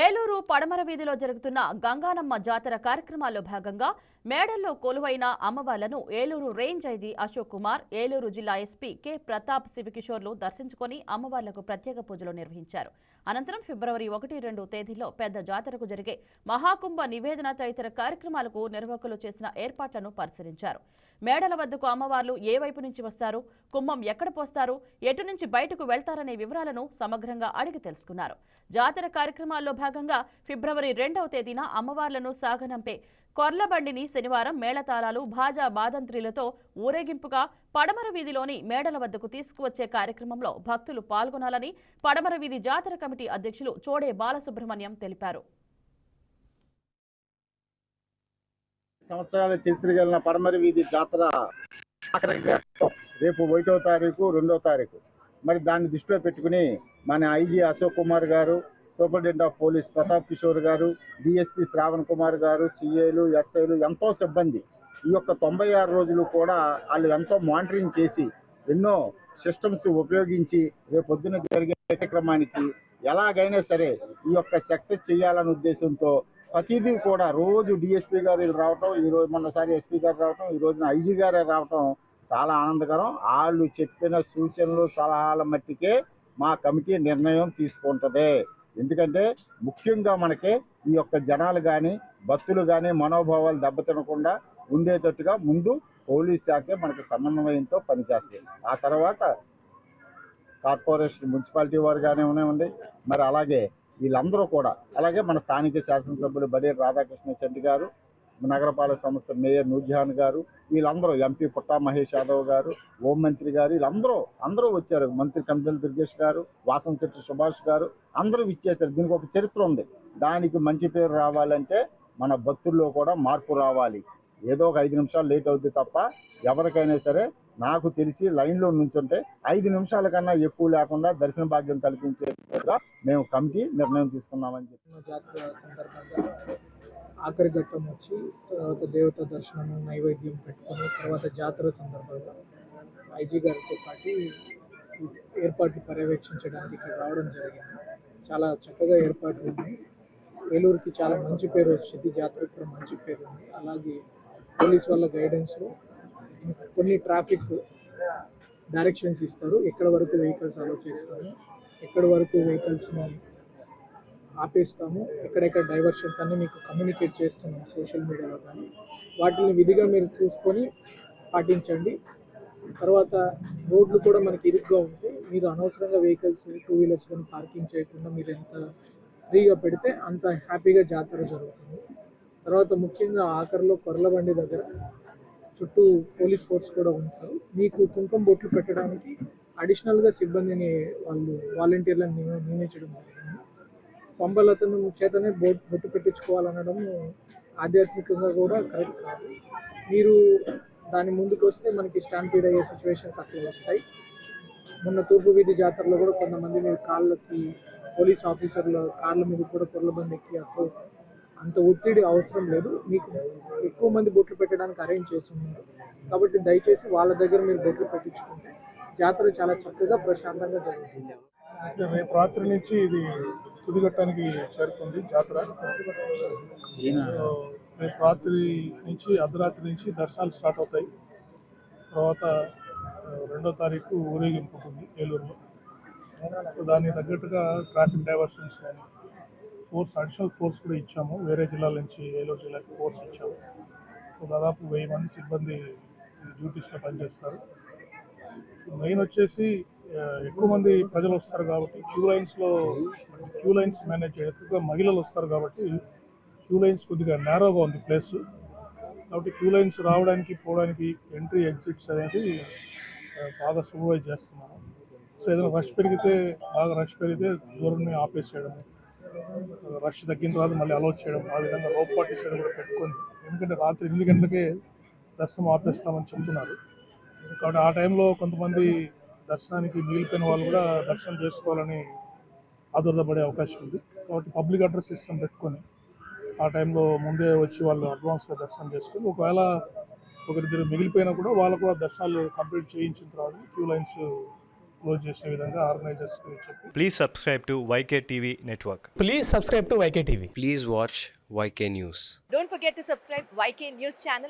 ఏలూరు పడమర వీధిలో జరుగుతున్న గంగానమ్మ జాతర కార్యక్రమాల్లో భాగంగా మేడల్లో కొలువైన అమ్మవార్లను ఏలూరు రేంజ్ ఐజీ అశోక్ కుమార్ ఏలూరు జిల్లా ఎస్పీ కె ప్రతాప్ శివకిషోర్లు దర్శించుకొని అమ్మవార్లకు ప్రత్యేక పూజలు నిర్వహించారు. అనంతరం ఫిబ్రవరి ఒకటి రెండు తేదీల్లో పెద్ద జాతరకు జరిగే మహాకుంభ నివేదన తదితర కార్యక్రమాలకు నిర్వాహకులు చేసిన ఏర్పాట్లను పరిశీలించారు. మేడల వద్దకు అమ్మవార్లు ఏ వైపు నుంచి వస్తారు? కుంభం ఎక్కడ పోస్తారు? ఎటు నుంచి బయటకు వెళ్తారనే వివరాలను సమగ్రంగా అడిగి తెలుసుకున్నారు. జాతర కార్యక్రమాల్లో భాగంగా ఫిబ్రవరి రెండవ తేదీన అమ్మవార్లను సాగనంపే కొర్లబండిని శనివారం మేళతాళాలు భాజా బాదంత్రిలతో ఊరేగింపుగా పడమర వీధిలోని మేడల వద్దకు తీసుకువచ్చే కార్యక్రమంలో భక్తులు పాల్గొనాలని పడమర వీధి జాతర కమిటీ అధ్యక్షులు చోడే బాలసుబ్రహ్మణ్యం తెలిపారు. సంవత్సరాల చరిత్ర కలిగిన పడమరి వీధి జాతర రేపు ఒకటో తారీఖు రెండో తారీఖు. మరి దాన్ని దృష్టిలో పెట్టుకుని మన IG Ashok Kumar garu superintendent of police Pratap Kishore garu DSP Shravan Kumar గారు సిఐలు ఎస్ఐలు ఎంతో సిబ్బంది. ఈ యొక్క తొంభై ఆరు రోజులు కూడా వాళ్ళు ఎంతో మానిటరింగ్ చేసి ఎన్నో సిస్టమ్స్ ఉపయోగించి రేపు జరిగే కార్యక్రమానికి ఎలాగైనా సరే ఈ యొక్క సక్సెస్ చేయాలనే ఉద్దేశంతో ప్రతిదీ కూడా రోజు డిఎస్పీ గారు రావటం ఈరోజు మొన్నసారి ఎస్పీ గారు రావటం ఈ రోజున ఐజీ గారు రావటం చాలా ఆనందకరం. వాళ్ళు చెప్పిన సూచనలు సలహాల మట్టికే మా కమిటీ నిర్ణయం తీసుకుంటుంది. ఎందుకంటే ముఖ్యంగా మనకి ఈ యొక్క జనాలు కానీ భక్తులు కానీ మనోభావాలు దెబ్బతినకుండా ఉండేటట్టుగా ముందు పోలీస్ శాఖే మనకి సమన్వయంతో పనిచేస్తుంది. ఆ తర్వాత కార్పొరేషన్ మున్సిపాలిటీ వారు కానీ ఉన్నాయండి మరి అలాగే వీళ్ళందరూ కూడా. అలాగే మన స్థానిక శాసనసభ్యులు బడే రాధాకృష్ణ చెడ్డి గారు నగరపాలక సంస్థ మేయర్ నూర్జహాన్ గారు వీళ్ళందరూ ఎంపీ పుట్టా మహేష్ యాదవ్ గారు హోంమంత్రి గారు వీళ్ళందరూ అందరూ వచ్చారు. మంత్రి కందల దుర్గేష్ గారు వాసంశెట్టి సుభాష్ గారు అందరూ ఇచ్చేసారు దీనికి ఒక చరిత్ర ఉంది. దానికి మంచి పేరు రావాలంటే మన భక్తుల్లో కూడా మార్పు రావాలి. ఏదో ఒక ఐదు నిమిషాలు లేట్ అవుద్ది తప్ప ఎవరికైనా సరే నాకు తెలిసి లైన్లో నుంచుంటే ఐదు నిమిషాల కన్నా ఎక్కువ లేకుండా దర్శన భాగ్యం కల్పించేట్టుగా మేము కమిటీ నిర్ణయం తీసుకున్నామని చెప్పి. జాతర సందర్భంగా ఆఖరి ఘట్టం వచ్చి తర్వాత దేవత దర్శనం నైవేద్యం పెట్టుకొని తర్వాత జాతర సందర్భంగా ఐజీ గారితో పాటు ఏర్పాట్లు పర్యవేక్షించడానికి ఇక్కడ రావడం జరిగింది. చాలా చక్కగా ఏర్పాట్లు ఉన్నాయి. ఏలూరుకి చాలా మంచి పేరు వచ్చింది. జాతరకు కూడా మంచి పేరు ఉంది. అలాగే పోలీస్ వాళ్ళ గైడెన్స్లో కొన్ని ట్రాఫిక్ డైరెక్షన్స్ ఇస్తారు. ఎక్కడ వరకు వెహికల్స్ అలో చేస్తారు ఎక్కడ వరకు వెహికల్స్ని ఆపేస్తాము ఎక్కడెక్కడ డైవర్షన్స్ అన్నీ మీకు కమ్యూనికేట్ చేస్తున్నాం సోషల్ మీడియాలో కానీ. వాటిని విధిగా మీరు చూసుకొని పాటించండి. తర్వాత రోడ్లు కూడా మనకి ఇరుగ్గా ఉంటే మీరు అనవసరంగా వెహికల్స్ టూ వీలర్స్ కానీ పార్కింగ్ చేయకుండా మీరు ఎంత ఫ్రీగా పెడితే అంత హ్యాపీగా జాతర జరుగుతుంది. తర్వాత ముఖ్యంగా ఆఖరిలో కొర్లబండి దగ్గర చుట్టూ పోలీస్ ఫోర్స్ కూడా ఉంటారు. మీకు కుంకుమ బొట్లు పెట్టడానికి అడిషనల్గా సిబ్బందిని వాళ్ళు వాలంటీర్లను నియమించడం జరిగింది. పంబలతను చేతనే బొట్ బొట్టు పెట్టించుకోవాలనడం ఆధ్యాత్మికంగా కూడా కరెక్ట్ కాదు. మీరు దాని ముందుకు వస్తే మనకి స్టాంపీడ్ అయ్యే సిచ్యువేషన్స్ అట్లా వస్తాయి. మొన్న తూర్పు వీధి జాతరలో కూడా కొంతమంది మీరు కాళ్ళకి పోలీస్ ఆఫీసర్ల కాళ్ళ మీద కూడా పొరలబంది ఎక్కి అప్పుడు అంత ఒత్తిడి అవసరం లేదు. మీకు ఎక్కువ మంది బొట్లు పెట్టడానికి అరేంజ్ చేసి ఉన్నారు. కాబట్టి దయచేసి వాళ్ళ దగ్గర మీరు బొట్లు పెట్టించుకుంటే జాతర చాలా చక్కగా ప్రశాంతంగా జరుగుతుంది. రేపు రాత్రి నుంచి ఇది తుదిగట్టానికి చేరుకుంది జాతర. రేపు రాత్రి నుంచి అర్ధరాత్రి నుంచి దర్శనాలు స్టార్ట్ అవుతాయి. తర్వాత రెండో తారీఖు ఊరేగింపు ఉంటుంది ఏలూరులో. దానికి తగ్గట్టుగా ట్రాఫిక్ డైవర్షన్స్ కానీ ఫోర్స్ అడిషనల్ ఫోర్స్ కూడా ఇచ్చాము. వేరే జిల్లాల నుంచి ఏలూరు జిల్లాకి ఫోర్స్ ఇచ్చాము. సో దాదాపు వెయ్యి మంది సిబ్బంది డ్యూటీస్లో పనిచేస్తారు. మెయిన్ వచ్చేసి ఎక్కువ మంది ప్రజలు వస్తారు కాబట్టి క్యూ లైన్స్లో క్యూ లైన్స్ మేనేజ్ ఎక్కువగా మహిళలు వస్తారు కాబట్టి క్యూ లైన్స్ కొద్దిగా నేరోగా ఉంది ప్లేస్. కాబట్టి క్యూ లైన్స్ రావడానికి పోవడానికి ఎంట్రీ ఎగ్జిట్స్ అనేది బాగా సూపర్వైజ్ చేస్తున్నాము. సో ఏదైనా రష్ పెరిగితే బాగా రష్ పెరిగితే దూరం ఆపేసేయడం రష్ తగ్గిన తర్వాత మళ్ళీ అలౌ చేయడం ఆ విధంగా రోప్ పార్టీస్ కూడా పెట్టుకొని ఎందుకంటే రాత్రి ఎనిమిది గంటలకే దర్శనం ఆపేస్తామని చెబుతున్నారు కాబట్టి ఆ టైంలో కొంతమంది దర్శనానికి మిగిలిపోయిన వాళ్ళు కూడా దర్శనం చేసుకోవాలని ఆదుర్దపడే అవకాశం ఉంది. కాబట్టి పబ్లిక్ అడ్రస్ సిస్టమ్ పెట్టుకొని ఆ టైంలో ముందే వచ్చి వాళ్ళు అడ్వాన్స్గా దర్శనం చేసుకొని ఒకవేళ ఒకరిద్దరు మిగిలిపోయినా కూడా వాళ్ళు కూడా దర్శనాలు కంప్లీట్ చేయించిన తర్వాత క్యూ లైన్స్ క్లోజ్ చేసే విధంగా ఆర్గనైజర్స్ చెప్పి Please subscribe to YK TV Network. Please subscribe to YK TV. Please watch YK News. Don't forget to subscribe YK News channel